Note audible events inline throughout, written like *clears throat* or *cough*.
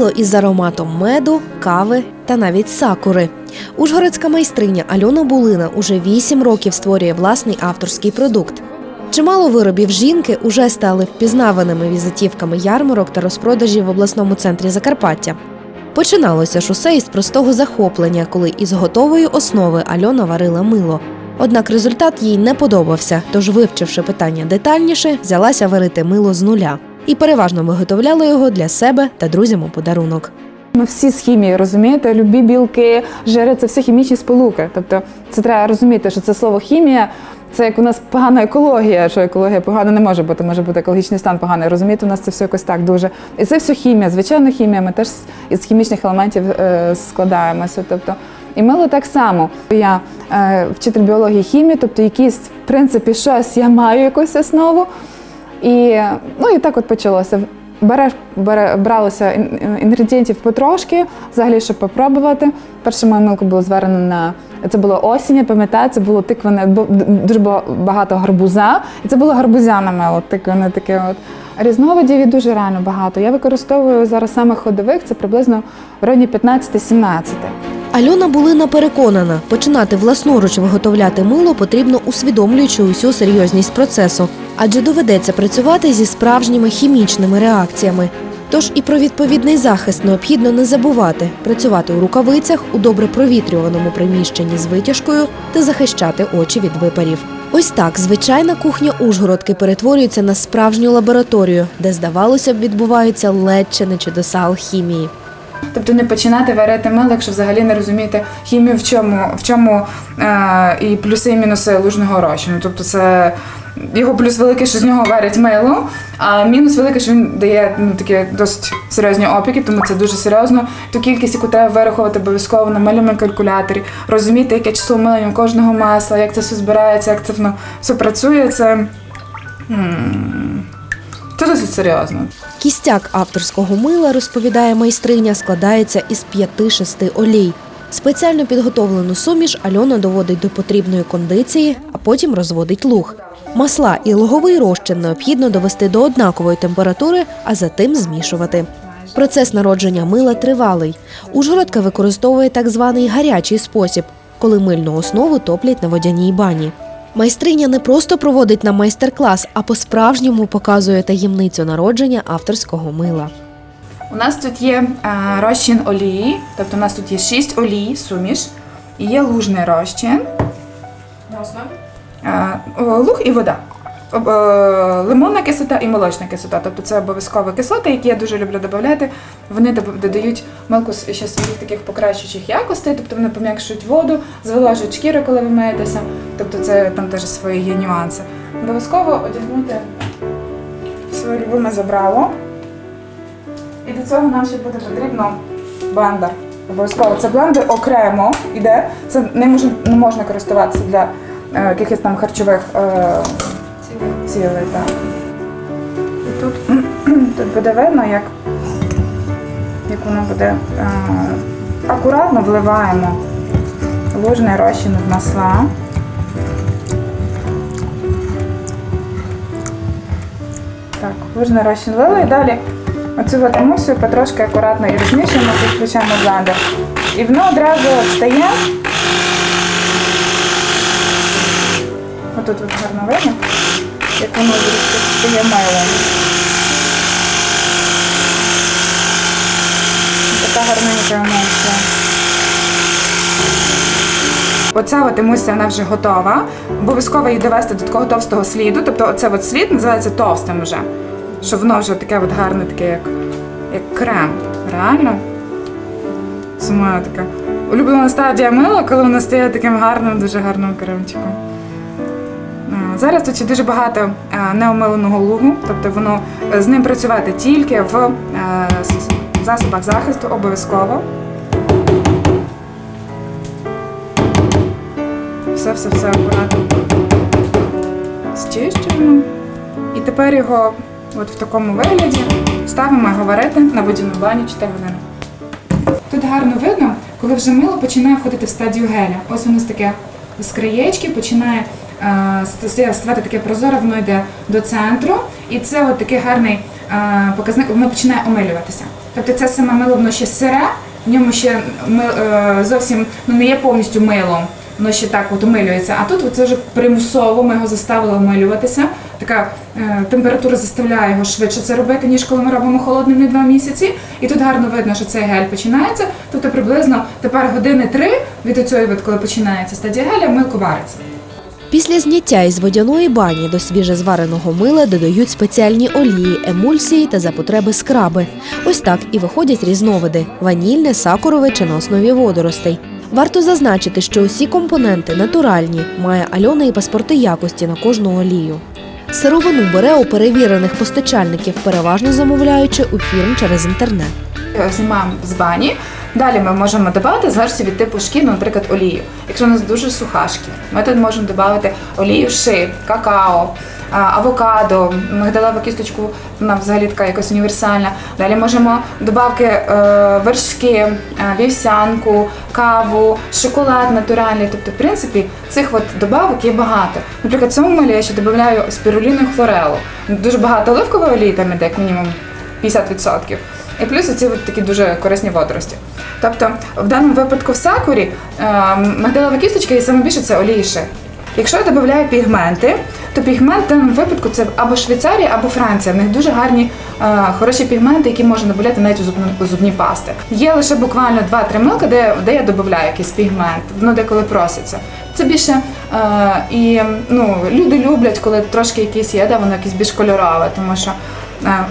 Мило із ароматом меду, кави та навіть сакури. Ужгородська майстриня Альона Булина уже 8 років створює власний авторський продукт. Чимало виробів жінки уже стали впізнаваними візитівками ярмарок та розпродажів в обласному центрі Закарпаття. Починалося ж усе із простого захоплення, коли із готової основи Альона варила мило. Однак результат їй не подобався, тож, вивчивши питання детальніше, взялася варити мило з нуля і переважно виготовляла його для себе та друзям у подарунок. Ми всі з хімії, розумієте, любі білки, жири це все хімічні сполуки. Тобто це треба розуміти, що це слово хімія. Це як у нас погана екологія, що екологія погана не може бути, може бути екологічний стан поганий. Розумієте, у нас це все якось так дуже. І це все хімія, звичайна хімія. Ми теж із хімічних елементів е, складаємося. Тобто, і мило так само. Я е, вчитель біології хімії, тобто якісь, в принципі, щось я маю якусь основу. І, ну, і так от почалося. Береш, бере, бралося ін- інгредієнтів потрошки, взагалі, щоб попробувати. Перше моє милко було зварено на це було осінь, я пам'ятаю, це було тикване, бу- дуже було багато гарбуза, і це було гарбузяне мило, тикване таке. От. Різновидів і дуже реально багато. Я використовую зараз саме ходових, це приблизно в районі 15-17. Альона Булина переконана, починати власноруч виготовляти мило потрібно усвідомлюючи усю серйозність процесу, адже доведеться працювати зі справжніми хімічними реакціями. Тож і про відповідний захист необхідно не забувати працювати у рукавицях у добре провітрюваному приміщенні з витяжкою та захищати очі від випарів. Ось так звичайна кухня Ужгородки перетворюється на справжню лабораторію, де, здавалося б, відбуваються ледь чи не чудеса алхімії. Тобто не починати варити мило, якщо взагалі не розумієте хімію, в чому, в чому е, і плюси і мінуси лужного розчину. Тобто це його плюс великий, що з нього варять мило, а мінус великий, що він дає ну, такі досить серйозні опіки, тому це дуже серйозно. Ту кількість, яку треба вирахувати обов'язково на мильному калькуляторі, розуміти, яке число милення кожного масла, як це все збирається, як це воно все працює, це, м, це досить серйозно. Кістяк авторського мила, розповідає майстриня, складається із 5-6 олій. Спеціально підготовлену суміш Альона доводить до потрібної кондиції, а потім розводить луг. Масла і луговий розчин необхідно довести до однакової температури, а затим змішувати. Процес народження мила тривалий. Ужгородка використовує так званий гарячий спосіб, коли мильну основу топлять на водяній бані. Майстриня не просто проводить нам майстер-клас, а по-справжньому показує таємницю народження авторського мила. У нас тут є е, розчин олії, тобто у нас тут є шість олій, суміш, і є лужний розчин. Е, о, луг і вода. Е, Лимонна кислота і молочна кислота. Тобто це обов'язкові кислоти, які я дуже люблю додати. Вони додають милку ще своїх таких покращуючих якостей, тобто вони пом'якшують воду, зволожують шкіру, коли ви миєтеся. Тобто це там теж свої є нюанси. Обов'язково одягнути своє любиме забрало. І до цього нам ще буде потрібно блендер. Обов'язково це блендер окремо іде. Це не можна, не можна користуватися для е, якихось там харчових е, цілей. Так. І тут, *clears throat* тут буде видно, як, як воно буде е, акуратно вливаємо лужний розчин в масла. Так, лужний розчин вили і далі оцю от емульсію потрошки акуратно і розмішуємо, тут включаємо блендер. І воно одразу стає. Отут от гарно видно, як воно стає милом. Така гарненька емульсія. Оця от емульсія вона вже готова. Обов'язково її довести до такого товстого сліду. Тобто оце от слід називається товстим вже. Що воно вже таке от гарне, таке, як, як крем. Реально. Це моя така улюблена стадія мила, коли воно стає таким гарним, дуже гарним кремчиком. Зараз тут дуже багато е, неомиленого лугу, тобто воно е, з ним працювати тільки в е, засобах захисту обов'язково. Все, все, все акуратно зчищуємо. І тепер його от в такому вигляді ставимо його варити на водяну баню 4 години. Тут гарно видно, коли вже мило починає входити в стадію геля. Ось нас таке з краєчки починає е, ставати таке прозоре, воно йде до центру, і це от такий гарний е, показник, воно починає омилюватися. Тобто це саме мило воно ще сире, в ньому ще е, зовсім ну, не є повністю милом. Воно ще так от умилюється. А тут це вже примусово ми його заставили умилюватися. Така е, температура заставляє його швидше це робити, ніж коли ми робимо холодним не два місяці. І тут гарно видно, що цей гель починається. Тобто приблизно тепер години три від цієї, коли починається стадія геля, милко вариться. Після зняття із водяної бані до свіжезвареного мила додають спеціальні олії, емульсії та за потреби скраби. Ось так і виходять різновиди ванільне, сакурове чи на основі водоростей. Варто зазначити, що усі компоненти натуральні, має Альона і паспорти якості на кожну олію. Сировину бере у перевірених постачальників, переважно замовляючи у фірм через інтернет. Е, знімаємо з бані. Далі ми можемо додати залежно від типу шкір, ну, наприклад, олію. Якщо у нас дуже суха шкіра, ми тут можемо додати олію ши, какао, авокадо, мигдалеву кісточку, вона взагалі така якась універсальна. Далі можемо добавки е, вершки, е, вівсянку, каву, шоколад натуральний. Тобто, в принципі, цих от добавок є багато. Наприклад, в цьому милі я ще додаю спіруліну хлорелу. Дуже багато оливкової олії там іде, як мінімум 50%. І плюс оці от такі дуже корисні водорості. Тобто, в даному випадку в сакурі е, кісточка і саме більше це олії ши. Якщо я додаю пігменти, то пігмент в даному випадку це або Швейцарія, або Франція. В них дуже гарні, е, хороші пігменти, які можна додати навіть у зубні, пасти. Є лише буквально 2-3 милка, де, де я додаю якийсь пігмент, воно деколи проситься. Це більше е, і ну, люди люблять, коли трошки якийсь є, де воно якесь більш кольорове, тому що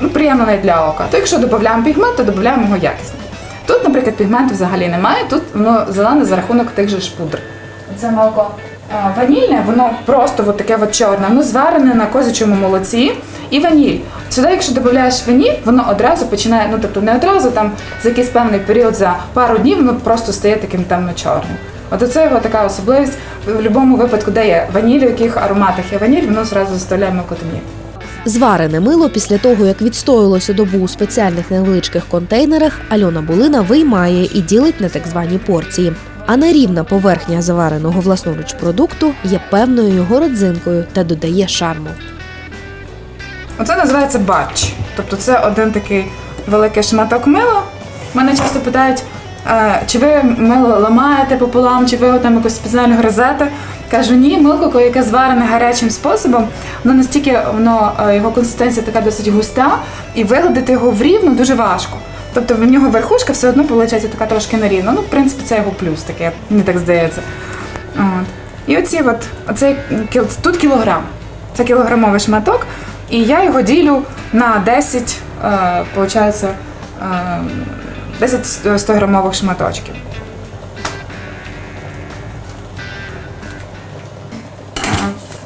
ну, приємно для ока. То якщо додаємо пігмент, то додаємо його якісно. Тут, наприклад, пігменту взагалі немає, тут воно зелене за рахунок тих же ж пудр. Це молоко е, ванільне, воно просто от таке от чорне, воно зварене на козячому молоці і ваніль. Сюди, якщо додаєш ваніль, воно одразу починає, ну тобто не одразу, там за якийсь певний період, за пару днів, воно просто стає таким темно-чорним. От оце його така особливість. В будь-якому випадку, де є ваніль, в яких ароматах є ваніль, воно зразу заставляє молоко темніти. Зварене мило після того, як відстоялося добу у спеціальних невеличких контейнерах, Альона Булина виймає і ділить на так звані порції. А нерівна поверхня завареного власноруч продукту є певною його родзинкою та додає шарму. Оце називається батч. Тобто це один такий великий шматок мила. Мене часто питають, е, чи ви мило ламаєте пополам, чи ви там якось спеціально гризете. Кажу, ні, милко, яке зварене гарячим способом, воно настільки воно, е, його консистенція така досить густа, і вигладити його в рівну дуже важко. Тобто в нього верхушка все одно виходить така трошки нерівна. Ну, в принципі, це його плюс таке, мені так здається. От. І оці от, оцей тут кілограм. Це кілограмовий шматок, і я його ділю на 10, е, получається, е, 10 100-грамових шматочків.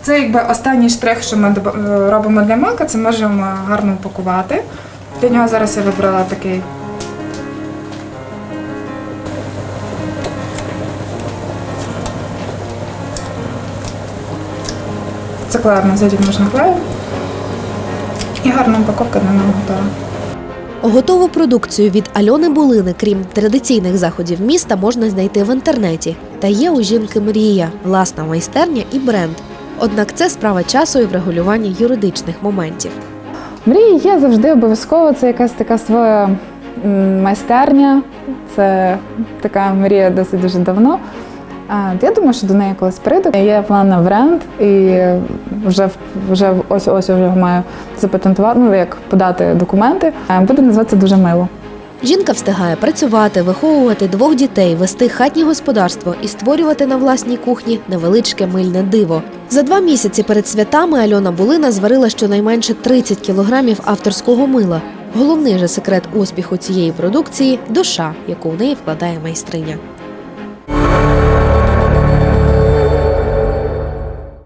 Це якби останній штрих, що ми е, робимо для милка, це можемо гарно упакувати. Для нього зараз я вибрала такий Це клеєм ззаді можна клею. І гарна упаковка для мене готова. Готову продукцію від Альони Булини, крім традиційних заходів міста, можна знайти в інтернеті. Та є у жінки мрія, власна майстерня і бренд. Однак це справа часу і врегулювання юридичних моментів. Мрії є завжди обов'язково. Це якась така своя майстерня. Це така мрія досить дуже давно. Я думаю, що до неї колись прийду. Є план на бренд, і вже вже ось ось вже маю запатентувати, ну як подати документи. Е, Буде називатися дуже мило. Жінка встигає працювати, виховувати двох дітей, вести хатнє господарство і створювати на власній кухні невеличке мильне диво. За два місяці перед святами Альона Булина зварила щонайменше 30 кілограмів авторського мила. Головний же секрет успіху цієї продукції душа, яку в неї вкладає майстриня.